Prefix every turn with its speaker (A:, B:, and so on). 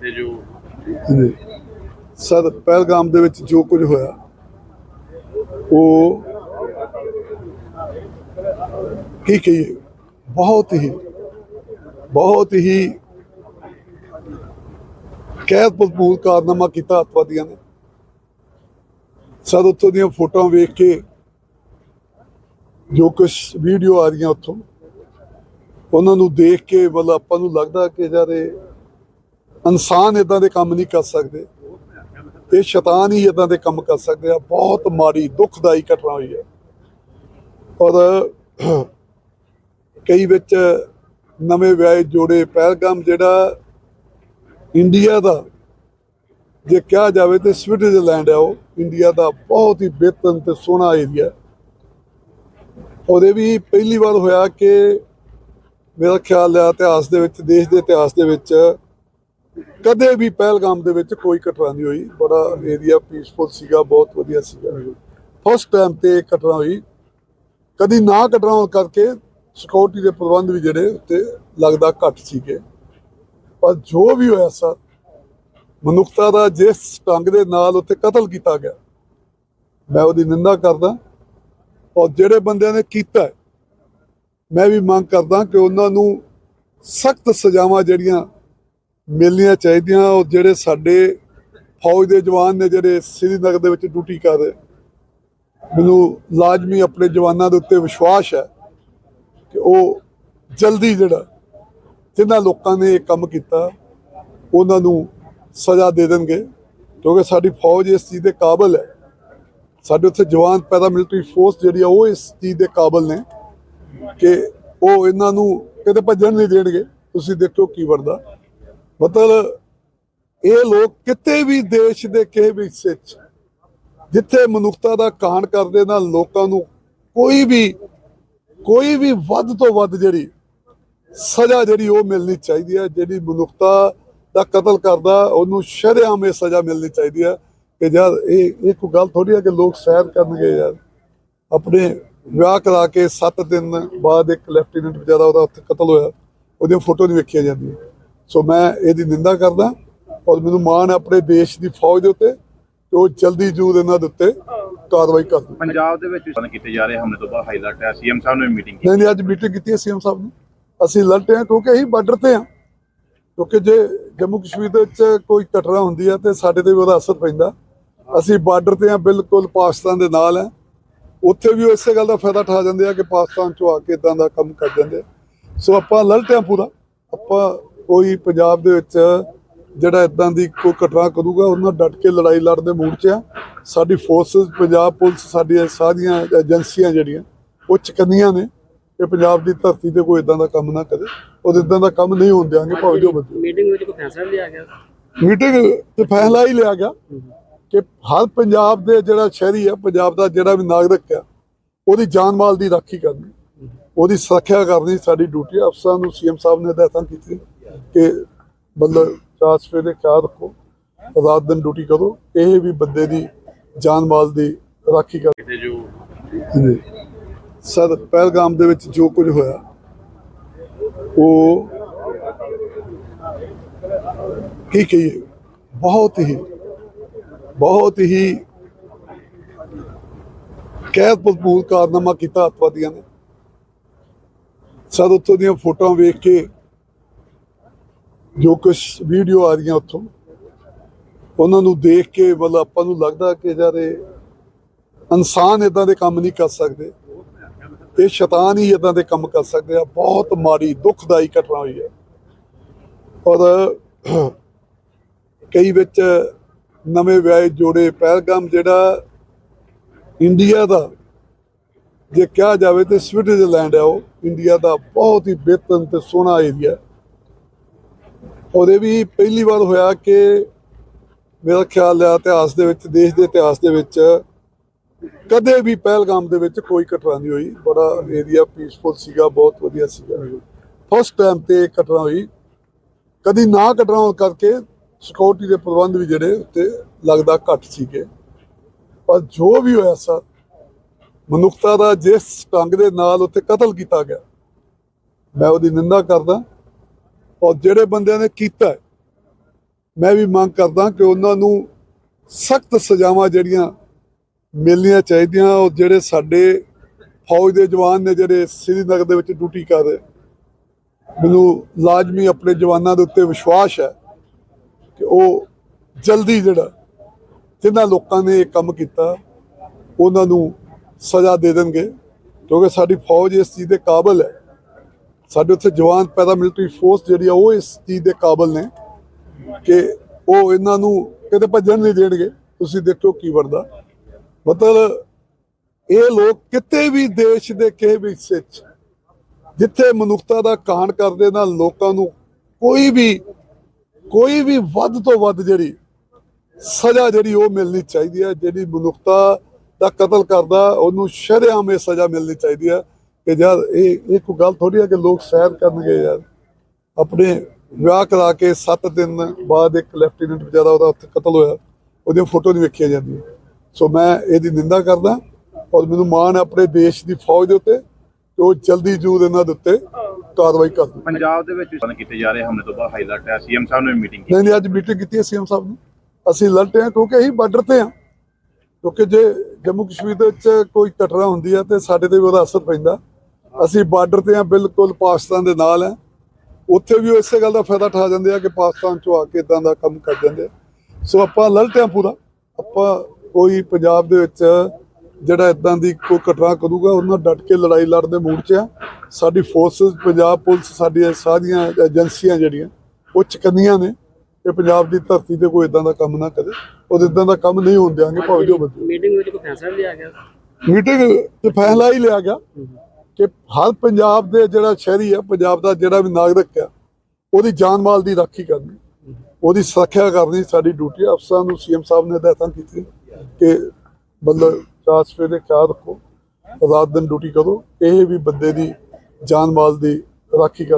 A: ਕਿਤੇ ਜੋ
B: ਜੀ ਸਰ, ਪਹਿਲਗਾਮ ਦੇ ਵਿੱਚ ਜੋ ਕੁਝ ਹੋਇਆ, ਉਹ ਕੀ ਕਹੀਏ? ਬਹੁਤ ਹੀ ਬਹੁਤ ਹੀ ਕੈਦ ਭਰਪੂਰ ਕਾਰਨਾਮਾ ਕੀਤਾ ਅੱਤਵਾਦੀਆਂ ਨੇ। ਸਰ, ਉੱਥੋਂ ਦੀਆਂ ਫੋਟੋਆਂ ਵੇਖ ਕੇ ਜੋ ਕੁਝ ਵੀਡੀਓ ਆ ਰਹੀਆਂ ਉੱਥੋਂ, ਉਹਨਾਂ ਨੂੰ ਦੇਖ ਕੇ ਮਤਲਬ ਆਪਾਂ ਨੂੰ ਲੱਗਦਾ ਕਿ ਯਾਰ ਇਹ ਇਨਸਾਨ ਇਦਾਂ ਦੇ ਕੰਮ ਨਹੀਂ ਕਰ ਸਕਦੇ। ਇਹ ਸ਼ੈਤਾਨ ਹੀ ਇਦਾਂ ਦੇ ਕੰਮ ਕਰ ਸਕਦੇ ਆ। ਬਹੁਤ ਮਾੜੀ, ਦੁਖਦਾਈ ਘਟਨਾ ਹੋਈ ਹੈ। ਔਰ ਕਈ ਵਿੱਚ ਨਵੇਂ ਵਿਆਹੇ ਜੋੜੇ ਪਹਿਲਗਾਮ ਜਿਹੜਾ ਇੰਡੀਆ ਦਾ, ਜੇ ਕਿਹਾ ਜਾਵੇ ਤੇ ਸਵਿਟਜ਼ਰਲੈਂਡ ਹੈ ਉਹ। ਇੰਡੀਆ ਦਾ ਬਹੁਤ ਹੀ ਬਿਹਤਰ ਤੇ ਸੋਹਣਾ ਏਰੀਆ ਉਹਦੇ ਵੀ ਪਹਿਲੀ ਵਾਰ ਹੋਇਆ ਕਿ ਮੇਰਾ ਖਿਆਲ ਹੈ ਇਤਿਹਾਸ ਦੇ ਵਿੱਚ, ਦੇਸ਼ ਦੇ ਇਤਿਹਾਸ ਦੇ ਵਿੱਚ ਕਦੇ ਵੀ ਪਹਿਲਗਾਮ ਦੇ ਵਿੱਚ ਕੋਈ ਘਟਨਾ ਨਹੀਂ ਹੋਈ। ਬੜਾ ਏਰੀਆ ਪੀਸਫੁਲ ਸੀਗਾ, ਬਹੁਤ ਵਧੀਆ ਸੀਗਾ। ਫਸਟ ਟਾਈਮ ਤੇ ਇਹ ਘਟਨਾ ਹੋਈ। ਕਦੀ ਨਾ ਘਟਨਾ ਹੋਣ ਕਰਕੇ ਸਿਕਿਉਰਿਟੀ ਦੇ ਪ੍ਰਬੰਧ ਵੀ ਜਿਹੜੇ ਉੱਤੇ ਲੱਗਦਾ ਘੱਟ ਸੀਗੇ। ਪਰ ਜੋ ਵੀ ਹੋਇਆ ਸਰ, ਮਨੁੱਖਤਾ ਦਾ ਜਿਸ ਢੰਗ ਦੇ ਨਾਲ ਉੱਥੇ ਕਤਲ ਕੀਤਾ ਗਿਆ, ਮੈਂ ਉਹਦੀ ਨਿੰਦਾ ਕਰਦਾ ਔਰ ਜਿਹੜੇ ਬੰਦਿਆਂ ਨੇ ਕੀਤਾ ਮੈਂ ਵੀ ਮੰਗ ਕਰਦਾ ਕਿ ਉਹਨਾਂ ਨੂੰ ਸਖਤ ਸਜ਼ਾਵਾਂ ਜਿਹੜੀਆਂ ਮਿਲਣੀਆਂ ਚਾਹੀਦੀਆਂ, ਉਹ ਜਿਹੜੇ ਸਾਡੇ ਫੌਜ ਦੇ ਜਵਾਨ ਨੇ, ਜਿਹੜੇ ਸ੍ਰੀਨਗਰ ਦੇ ਵਿੱਚ ਡਿਊਟੀ ਕਰ ਰਹੇ। ਮੈਨੂੰ ਲਾਜ਼ਮੀ ਆਪਣੇ ਜਵਾਨਾਂ ਦੇ ਉੱਤੇ ਵਿਸ਼ਵਾਸ ਹੈ ਕਿ ਉਹ ਜਲਦੀ ਜਿਹੜਾ ਜਿਨ੍ਹਾਂ ਲੋਕਾਂ ਨੇ ਇਹ ਕੰਮ ਕੀਤਾ, ਉਹਨਾਂ ਨੂੰ ਸਜ਼ਾ ਦੇ ਦੇਣਗੇ। ਕਿਉਂਕਿ ਸਾਡੀ ਫੌਜ ਇਸ ਚੀਜ਼ ਦੇ ਕਾਬਲ ਹੈ। ਸਾਡੇ ਉੱਥੇ ਜਵਾਨ ਪੈਰਾਮਿਲਟਰੀ ਫੋਰਸ ਜਿਹੜੀ ਆ, ਉਹ ਇਸ ਚੀਜ਼ ਦੇ ਕਾਬਲ ਨੇ ਕਿ ਉਹ ਇਹਨਾਂ ਨੂੰ ਕਿਤੇ ਭੱਜਣ ਨਹੀਂ ਦੇਣਗੇ। ਤੁਸੀਂ ਦੇਖੋ ਕੀ ਬਣਦਾ। ਮਤਲਬ ਇਹ ਲੋਕ ਕਿਤੇ ਵੀ ਦੇਸ਼ ਦੇ ਕਿਸੇ ਵੀ ਹਿੱਸੇ 'ਚ ਜਿੱਥੇ ਮਨੁੱਖਤਾ ਦਾ ਕਾਣ ਕਰਦੇ ਨਾਲ ਲੋਕਾਂ ਨੂੰ ਕੋਈ ਵੀ ਕੋਈ ਵੀ ਵੱਧ ਤੋਂ ਵੱਧ ਜਿਹੜੀ ਸਜ਼ਾ ਜਿਹੜੀ ਉਹ ਮਿਲਣੀ ਚਾਹੀਦੀ ਹੈ, ਜਿਹੜੀ ਮਨੁੱਖਤਾ ਦਾ ਕਤਲ ਕਰਦਾ, ਉਹਨੂੰ ਸ਼ਰੇਆਮ ਇਹ ਸਜ਼ਾ ਮਿਲਣੀ ਚਾਹੀਦੀ ਹੈ ਕਿ ਯਾਰ ਇਹ ਇੱਕ ਗੱਲ ਥੋੜੀ ਹੈ ਕਿ ਲੋਕ ਸੈਰ ਕਰਨਗੇ ਯਾਰ। ਆਪਣੇ ਵਿਆਹ ਕਰਾ ਕੇ 7 ਦਿਨ ਬਾਅਦ ਇੱਕ ਲੈਫਟੀਨੈਂਟ ਵਿਚਾਰਾ ਉਹਦਾ ਉੱਥੇ ਕਤਲ ਹੋਇਆ, ਉਹਦੀਆਂ ਫੋਟੋ ਨਹੀਂ ਵੇਖੀਆਂ ਜਾਂਦੀਆਂ। ਸੋ ਮੈਂ ਇਹਦੀ ਨਿੰਦਾ ਕਰਦਾ ਔਰ ਮੈਨੂੰ ਮਾਣ ਹੈ ਆਪਣੇ ਦੇਸ਼ ਦੀ ਫੌਜ ਦੇ ਉੱਤੇ ਕਿ ਉਹ ਜਲਦੀ ਜੂਦ ਇਹਨਾਂ ਦੇ ਉੱਤੇ ਕਾਰਵਾਈ ਕਰ
A: ਪੰਜਾਬ ਦੇ ਵਿੱਚ ਕੀਤੇ ਜਾ ਰਹੇ ਹਮਲੇ ਤੋਂ ਬਾਅਦ ਹਾਈਲਾਈਟ ਹੈ। ਸੀਐਮ ਸਾਹਿਬ ਨੇ ਮੀਟਿੰਗ ਕੀਤੀ।
B: ਨਹੀਂ ਅੱਜ ਮੀਟਿੰਗ ਕੀਤੀ ਹੈ ਸੀਐਮ ਸਾਹਿਬ ਨੇ। ਅਸੀਂ ਲੜਦੇ ਹਾਂ ਕਿਉਂਕਿ ਅਸੀਂ ਬਾਰਡਰ ਤੇ ਹਾਂ। ਕਿਉਂਕਿ ਜੇ ਜੰਮੂ ਕਸ਼ਮੀਰ ਦੇ ਵਿੱਚ ਕੋਈ ਘਟਨਾ ਹੁੰਦੀ ਹੈ ਤੇ ਸਾਡੇ ਤੇ ਵੀ ਉਹਦਾ ਅਸਰ ਪੈਂਦਾ। ਅਸੀਂ ਬਾਰਡਰ ਤੇ ਹਾਂ ਬਿਲਕੁਲ ਪਾਕਿਸਤਾਨ ਦੇ ਨਾਲ ਹੈ। ਉੱਥੇ ਵੀ ਇਸੇ ਗੱਲ ਦਾ ਫਾਇਦਾ ਉਠਾ ਜਾਂਦੇ ਆ ਕਿ ਪਾਕਿਸਤਾਨ ਚੋਂ ਆ ਕੇ ਇਦਾਂ ਦਾ ਕੰਮ ਕਰ ਜਾਂਦੇ ਆ। ਸੋ ਆਪਾਂ ਲੜਦੇ ਹਾਂ ਪੂਰਾ। ਆਪਾਂ ਕੋਈ ਪੰਜਾਬ ਦੇ ਵਿੱਚ ਜਿਹੜਾ ਇਦਾਂ ਦੀ ਕੋਈ ਘਟਨਾ ਕਰੂਗਾ ਉਹਨਾਂ ਡਟ ਕੇ ਲੜਾਈ ਲੜਨ ਦੇ ਮੂਡ 'ਚ ਆ। ਸਾਡੀ ਫੋਰਸਸ ਪੰਜਾਬ ਪੁਲਿਸ ਸਾਡੀਆਂ ਸਾਰੀਆਂ ਏਜੰਸੀਆਂ ਜਿਹੜੀਆਂ ਉਹ ਚਕੰਨੀਆਂ ਨੇ ਕਿ ਪੰਜਾਬ ਦੀ ਧਰਤੀ ਤੇ ਕੋਈ ਇਦਾਂ ਦਾ ਕੰਮ ਨਾ ਕਰੇ। ਔਰ ਇਦਾਂ ਦਾ ਕੰਮ ਨਹੀਂ ਹੋਣ ਦਿਆਂਗੇ ਭਾਵੇਂ ਜੋ
C: ਮੀਟਿੰਗ ਵਿੱਚ ਕੋਈ ਫੈਸਲਾ ਲਿਆ ਗਿਆ?
B: ਮੀਟਿੰਗ ਤੇ ਫੈਸਲਾ ਹੀ ਲਿਆ ਗਿਆ ਕਿ ਹਰ ਪੰਜਾਬ ਦੇ ਜਿਹੜਾ ਸ਼ਹਿਰੀ ਆ ਪੰਜਾਬ ਦਾ ਜਿਹੜਾ ਵੀ ਨਾਗਰਿਕ ਆ ਉਹਦੀ ਜਾਨ ਮਾਲ ਦੀ ਰਾਖੀ ਕਰਨੀ ਉਹਦੀ ਸੁਰੱਖਿਆ ਕਰਨੀ ਸਾਡੀ ਡਿਊਟੀ। ਅਫਸਰਾਂ ਨੂੰ ਸੀਐਮ ਸਾਹਿਬ ਨੇ ਹਦਾਇਤਾਂ ਕੀਤੀਆਂ। ਕਿ ਮਤਲਬ ਚਾਰ ਸਵੇਰੇ ਖਿਆਲ ਰੱਖੋ ਰਾਤ ਦਿਨ ਡਿਊਟੀ ਕਰੋ ਇਹ ਵੀ ਬੰਦੇ ਦੀ ਜਾਨ ਮਾਲ ਦੀ ਰਾਖੀ ਕਰ
A: ਕਿਤੇ ਜੋ
B: ਜੀ ਸਰ ਪਹਿਲਗਾਮ ਦੇ ਵਿੱਚ ਜੋ ਕੁਝ ਹੋਇਆ ਉਹ ਕੀ ਕਹੀਏ? ਬਹੁਤ ਹੀ ਬਹੁਤ ਹੀ ਕੈਦ ਭਰਪੂਰ ਕਾਰਨਾਮਾ ਕੀਤਾ ਅੱਤਵਾਦੀਆਂ ਨੇ। ਸਰ ਉੱਥੋਂ ਦੀਆਂ ਫੋਟੋਆਂ ਵੇਖ ਕੇ ਜੋ ਕੁਝ ਵੀਡੀਓ ਆ ਰਹੀਆਂ ਉੱਥੋਂ, ਉਹਨਾਂ ਨੂੰ ਦੇਖ ਕੇ ਵੱਲ ਆਪਾਂ ਨੂੰ ਲੱਗਦਾ ਕਿ ਯਾਰ ਇਨਸਾਨ ਇਦਾਂ ਦੇ ਕੰਮ ਨਹੀਂ ਕਰ ਸਕਦੇ। ਇਹ ਸ਼ੈਤਾਨ ਹੀ ਇਦਾਂ ਦੇ ਕੰਮ ਕਰ ਸਕਦੇ ਆ। ਬਹੁਤ ਮਾੜੀ, ਦੁਖਦਾਈ ਘਟਨਾ ਹੋਈ ਹੈ। ਔਰ ਕਈ ਵਿੱਚ ਨਵੇਂ ਵਿਆਹੇ ਜੋੜੇ ਪਹਿਲਗਾਮ ਜਿਹੜਾ ਇੰਡੀਆ ਦਾ, ਜੇ ਕਿਹਾ ਜਾਵੇ ਤੇ ਸਵਿਟਜ਼ਰਲੈਂਡ ਹੈ ਉਹ, ਇੰਡੀਆ ਦਾ ਬਹੁਤ ਹੀ ਬਿਹਤਰ ਤੇ ਸੋਹਣਾ ਏਰੀਆ ਉਹਦੇ ਵੀ ਪਹਿਲੀ ਵਾਰ ਹੋਇਆ ਕਿ ਮੇਰਾ ਖਿਆਲ ਹੈ ਇਤਿਹਾਸ ਦੇ ਵਿੱਚ, ਦੇਸ਼ ਦੇ ਇਤਿਹਾਸ ਦੇ ਵਿੱਚ ਕਦੇ ਵੀ ਪਹਿਲਗਾਮ ਦੇ ਵਿੱਚ ਕੋਈ ਘਟਨਾ ਨਹੀਂ ਹੋਈ। ਬੜਾ ਏਰੀਆ ਪੀਸਫੁਲ ਸੀਗਾ, ਬਹੁਤ ਵਧੀਆ ਸੀਗਾ। ਫਸਟ ਟਾਈਮ ਤੇ ਘਟਨਾ ਹੋਈ। ਕਦੀ ਨਾ ਘਟਨਾ ਹੋਣ ਕਰਕੇ ਸਿਕਿਉਰਿਟੀ ਦੇ ਪ੍ਰਬੰਧ ਵੀ ਜਿਹੜੇ ਉੱਤੇ ਲੱਗਦਾ ਘੱਟ ਸੀਗੇ। ਪਰ ਜੋ ਵੀ ਹੋਇਆ ਸਰ ਮਨੁੱਖਤਾ ਦਾ ਜਿਸ ਢੰਗ ਦੇ ਨਾਲ ਉੱਤੇ ਕਤਲ ਕੀਤਾ ਗਿਆ, ਮੈਂ ਉਹਦੀ ਨਿੰਦਾ ਕਰਦਾ। ਔਰ ਜਿਹੜੇ ਬੰਦਿਆਂ ਨੇ ਕੀਤਾ ਮੈਂ ਵੀ ਮੰਗ ਕਰਦਾ ਕਿ ਉਹਨਾਂ ਨੂੰ ਸਖਤ ਸਜ਼ਾਵਾਂ ਜਿਹੜੀਆਂ ਮਿਲਣੀਆਂ ਚਾਹੀਦੀਆਂ ਔਰ ਜਿਹੜੇ ਸਾਡੇ ਫੌਜ ਦੇ ਜਵਾਨ ਨੇ ਜਿਹੜੇ ਸ੍ਰੀਨਗਰ ਦੇ ਵਿੱਚ ਡਿਊਟੀ ਕਰ ਰਹੇ, ਮੈਨੂੰ ਲਾਜ਼ਮੀ ਆਪਣੇ ਜਵਾਨਾਂ ਦੇ ਉੱਤੇ ਵਿਸ਼ਵਾਸ ਹੈ ਕਿ ਉਹ ਜਲਦੀ ਜਿਹੜਾ ਜਿਨ੍ਹਾਂ ਲੋਕਾਂ ਨੇ ਇਹ ਕੰਮ ਕੀਤਾ, ਉਹਨਾਂ ਨੂੰ ਸਜ਼ਾ ਦੇ ਦੇਣਗੇ ਕਿਉਂਕਿ ਸਾਡੀ ਫੌਜ ਇਸ ਚੀਜ਼ ਦੇ ਕਾਬਲ ਹੈ। ਸਾਡੇ ਉੱਥੇ ਜਵਾਨ ਪੈਰਾ ਮਿਲਟਰੀ ਫੋਰਸ ਜਿਹੜੀ ਆ ਉਹ ਇਸ ਚੀਜ਼ ਦੇ ਕਾਬਲ ਨੇ ਕਿ ਉਹ ਇਹਨਾਂ ਨੂੰ ਕਿਤੇ ਭੱਜਣ ਨਹੀਂ ਦੇਣਗੇ। ਤੁਸੀਂ ਦੇਖੋ ਕੀ ਵਰਦਾ ਮਤਲਬ ਇਹ ਲੋਕ ਕਿਤੇ ਵੀ ਦੇਸ਼ ਦੇ ਕਿਸੇ ਵੀ ਹਿੱਸੇ 'ਚ ਜਿੱਥੇ ਮਨੁੱਖਤਾ ਦਾ ਕਾਣ ਕਰਦੇ ਨਾਲ ਲੋਕਾਂ ਨੂੰ ਕੋਈ ਵੀ ਕੋਈ ਵੀ ਵੱਧ ਤੋਂ ਵੱਧ ਜਿਹੜੀ ਸਜ਼ਾ ਜਿਹੜੀ ਉਹ ਮਿਲਣੀ ਚਾਹੀਦੀ ਹੈ ਜਿਹੜੀ ਮਨੁੱਖਤਾ ਦਾ ਕਤਲ ਕਰਦਾ, ਉਹਨੂੰ ਸ਼ਰੇਆਮ ਇਹ ਸਜ਼ਾ ਮਿਲਣੀ ਚਾਹੀਦੀ ਹੈ ਕਿ ਯਾਰ ਇਹ ਇਹ ਕੋਈ ਗੱਲ ਥੋੜੀ ਹੈ ਕਿ ਲੋਕ ਸੈਰ ਕਰਨਗੇ ਯਾਰ। ਆਪਣੇ ਵਿਆਹ ਕਰਾ ਕੇ 7 ਦਿਨ ਬਾਅਦ ਇੱਕ ਲੈਫਟੀਨੈਂਟ ਵਿਚਾਰਾ ਉਹਦਾ ਉੱਥੇ ਕਤਲ ਹੋਇਆ ਉਹਦੀਆਂ ਫੋਟੋ ਨਹੀਂ ਵੇਖੀਆਂ ਜਾਂਦੀਆਂ। ਸੋ ਮੈਂ ਇਹਦੀ ਨਿੰਦਾ ਕਰਦਾ ਔਰ ਮੈਨੂੰ ਮਾਣ ਹੈ ਆਪਣੇ ਦੇਸ਼ ਦੀ ਫੌਜ ਦੇ ਉੱਤੇ ਕਿ ਉਹ ਜਲਦੀ ਜੂਦ ਇਹਨਾਂ ਦੇ ਉੱਤੇ ਕਾਰਵਾਈ ਕਰਨ
A: ਪੰਜਾਬ ਦੇ ਵਿੱਚ ਕੀਤੇ ਜਾ ਰਹੇ ਹਮਲੇ ਤੋਂ ਬਾਅਦ ਹਾਈਲਾਈਟ ਹੈ ਸੀਐਮ ਸਾਹਿਬ ਨੇ ਮੀਟਿੰਗ ਕੀਤੀ।
B: ਨਹੀਂ ਨਹੀਂ ਅੱਜ ਮੀਟਿੰਗ ਕੀਤੀ ਹੈ ਸੀਐਮ ਸਾਹਿਬ ਨੇ। ਅਸੀਂ ਲੜਦੇ ਹਾਂ ਕਿਉਂਕਿ ਅਸੀਂ ਬਾਰਡਰ ਤੇ ਹਾਂ। ਕਿਉਂਕਿ ਜੇ ਜੰਮੂ ਕਸ਼ਮੀਰ ਦੇ ਵਿੱਚ ਕੋਈ ਘਟਨਾ ਹੁੰਦੀ ਹੈ ਤੇ ਸਾਡੇ ਤੇ ਵੀ ਉਹਦਾ ਅਸਰ ਪੈਂਦਾ। ਅਸੀਂ ਬਾਰਡਰ ਤੇ ਹਾਂ ਬਿਲਕੁਲ ਪਾਕਿਸਤਾਨ ਦੇ ਨਾਲ ਹਾਂ। ਉੱਥੇ ਵੀ ਉਹ ਇਸੇ ਗੱਲ ਦਾ ਫਾਇਦਾ ਠਾ ਜਾਂਦੇ ਆ ਕਿ ਪਾਕਿਸਤਾਨ ਚੋਂ ਆ ਕੇ ਇਦਾਂ ਦਾ ਕੰਮ ਕਰ ਜਾਂਦੇ ਆ। ਸੋ ਆਪਾਂ ਹਾਂ ਪੂਰਾ। ਆਪਾਂ ਕੋਈ ਪੰਜਾਬ ਦੇ ਵਿੱਚ ਜਿਹੜਾ ਇਦਾਂ ਦੀ ਕੋਈ ਘਟਨਾ ਕਰੂਗਾ ਉਹਨਾਂ ਡਟ ਕੇ ਲੜਾਈ ਲੜਨ ਦੇ ਮੂਡ 'ਚ ਆ। ਸਾਡੀ ਫੋਰਸਸ ਪੰਜਾਬ ਪੁਲਿਸ ਸਾਡੀਆਂ ਸਾਰੀਆਂ ਏਜੰਸੀਆਂ ਜਿਹੜੀਆਂ ਉਹ ਚਕੰਨੀਆਂ ਨੇ ਕਿ ਪੰਜਾਬ ਦੀ ਧਰਤੀ ਤੇ ਕੋਈ ਇਦਾਂ ਦਾ ਕੰਮ ਨਾ ਕਰੇ। ਔਰ ਇਦਾਂ ਦਾ ਕੰਮ ਨਹੀਂ ਹੋਣ ਦਿਆਂਗੇ ਭਾਵੇਂ ਜੋ
C: ਮੀਟਿੰਗ ਵਿੱਚ ਕੋਈ ਫੈਸਲਾ ਲਿਆ ਗਿਆ?
B: ਮੀਟਿੰਗ ਤੇ ਫੈਸਲਾ ਹੀ ਲਿਆ ਗਿਆ। ਕਿ ਹਰ ਪੰਜਾਬ ਦੇ ਜਿਹੜਾ ਸ਼ਹਿਰੀ ਆ, ਪੰਜਾਬ ਦਾ ਜਿਹੜਾ ਵੀ ਨਾਗਰਿਕ ਆ, ਉਹਦੀ ਜਾਨ ਮਾਲ ਦੀ ਰਾਖੀ ਕਰਨੀ, ਉਹਦੀ ਸੁਰੱਖਿਆ ਕਰਨੀ ਸਾਡੀ ਡਿਊਟੀ ਆ। ਅਫਸਰਾਂ ਨੂੰ ਸੀਐਮ ਸਾਹਿਬ ਨੇ ਹਦਾਇਤਾਂ ਕੀਤੀਆਂ ਕਿ ਮਤਲਬ ਚਾਰ ਸਵੇਰੇ ਖਿਆਲ ਰੱਖੋ, ਰਾਤ ਦਿਨ ਡਿਊਟੀ ਕਰੋ, ਇਹ ਵੀ ਬੰਦੇ ਦੀ ਜਾਨ ਮਾਲ ਦੀ ਰਾਖੀ ਕਰ